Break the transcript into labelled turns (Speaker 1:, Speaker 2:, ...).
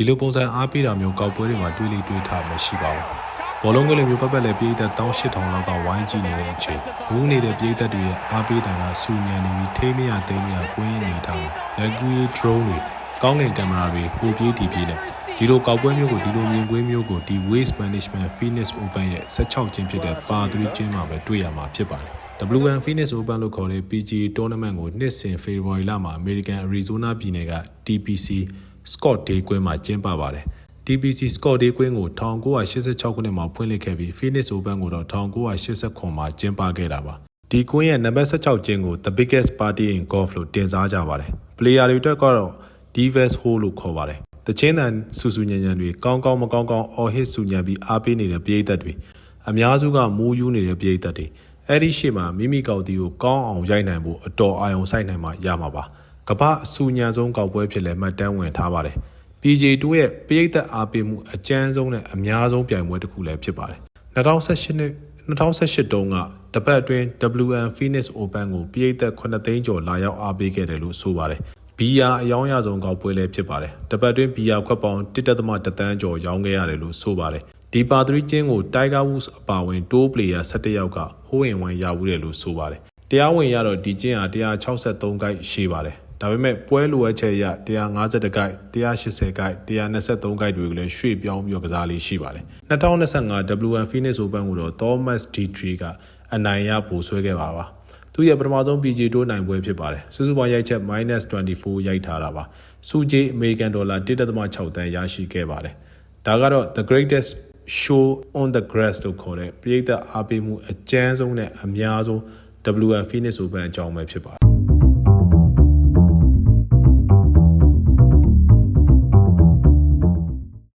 Speaker 1: ဒီလိုပုံစံအားပေးတာမျိုးကောက်ပွဲတွေမှာတွေးလိတွေးထားမရှိပါဘူးဘောလုံးကလေးမျိုးပတ်ပတ်လည်းပြည်သက်18000လောက်ကဝိုင်းကြည့်နေတဲ့အချိန်ဘူးနေတဲ့ပြည်သက်တွေရဲ့အားပေးတန်ကစူညံနေပြီးထိမရသိမရကွင်းနေထားတယ်လက်ကူရီ drone တွေကောင်းကင်ကင်မရာတွေဟိုပြေးတီပြေးနဲ့ဒီလိုကောက်ပွဲမျိုးကိုဒီလိုမြင်ကွင်းမျိုးကိုဒီ waste management Phoenix Open ရဲ့16ကျင်းဖြစ်တဲ့ပါ3ကျင်းမှာပဲတွေ့ရမှာဖြစ်ပါတယ် WN Phoenix Open လို့ခေါ်တဲ့ PGA tournament ကိုနှစ်စဉ် February လမှာ American Arizona ပြည်နယ်က TPC Scott Day ကွင်းမှာကျင်းပပါတယ်။ TPC Scott Day ကွင်းကို1986ခုနှစ်မှာဖွင့်လှစ်ခဲ့ပြီး Phoenix Open ကိုတော့1989မှာကျင်းပခဲ့တာပါ။ဒီကွင်းရဲ့နံပါတ်16ကျင်းကို The Biggest Party in Golf လို့တင်စားကြပါတယ်။ Player တွေအတွက်ကတော့ Divas Hole လို့ခေါ်ပါတယ်။တချင်းတန်ဆူဆူညံညံတွေကောင်းကောင်းမကောင်းကောင်းအော်ဟစ်ဆူညံပြီးအားပေးနေတဲ့ပရိသတ်တွေအများစုကမိုးယူနေတဲ့ပရိသတ်တွေအဲ့ဒီရှေ့မှာမိမိကောက်တီကိုကောင်းအောင်ရိုက်နိုင်ဖို့အတော်အာရုံစိုက်နိုင်မှရမှာပါ ကမ္ဘာအဆူညံဆုံးကောက်ပွဲဖြစ်လဲမှတ်တမ်းဝင်ထားပါတယ် PJ2 ရဲ့ပရိသတ်အားပေးမှုအကျန်းဆုံးနဲ့အများဆုံးပြိုင်ပွဲတစ်ခုလည်းဖြစ်ပါတယ်2018နှစ်2018တုန်းကတပတ်အတွင်း WN Phoenix Open ကိုပရိသတ်9သိန်းကျော်လာရောက်အားပေးခဲ့တယ်လို့ဆိုပါတယ်ဘီယာအယောင်းရဆုံးကောက်ပွဲလည်းဖြစ်ပါတယ်တပတ်အတွင်းဘီယာခွက်ပေါင်း1.3တန်းကျော်ရောင်းခဲ့ရတယ်လို့ဆိုပါတယ်ဒီပါ3ကျင်းကို Tiger Woods အပါအဝင် Tour Player 17ယောက်ကဟိုးဝင်ဝိုင်းရဘူးတယ်လို့ဆိုပါတယ်တရားဝင်ရတော့ဒီကျင်းဟာ163ကိုက်ရှိပါတယ် ဒါပေမဲ့ပွဲလိုအပ်ချက်အရ150ကိုက်180ကိုက်123ကိုက်တွေကိုလည်းရွှေ့ပြောင်းပြီးတော့ကစားလေးရှိပါတယ်2025 WN Phoenix Open ကိုတော့ Thomas D3 ကအနိုင်ရပို့ဆွဲခဲ့ပါပါသူရဲ့ပထမဆုံး PG တိုးနိုင်ပွဲဖြစ်ပါတယ်စုစုပေါင်းရိုက်ချက် -24 ရိုက်ထားတာပါစူဂျေးအမေရိကန်ဒေါ်လာ1.6တန်းရရှိခဲ့ပါတယ်ဒါကတော့ the greatest show on the grass လို့ခေါ်တဲ့ပြည်သက်အားပေးမှုအကျန်းဆုံးနဲ့အများဆုံး WN Phoenix Open အကြောင်းပဲဖြစ်ပါတယ်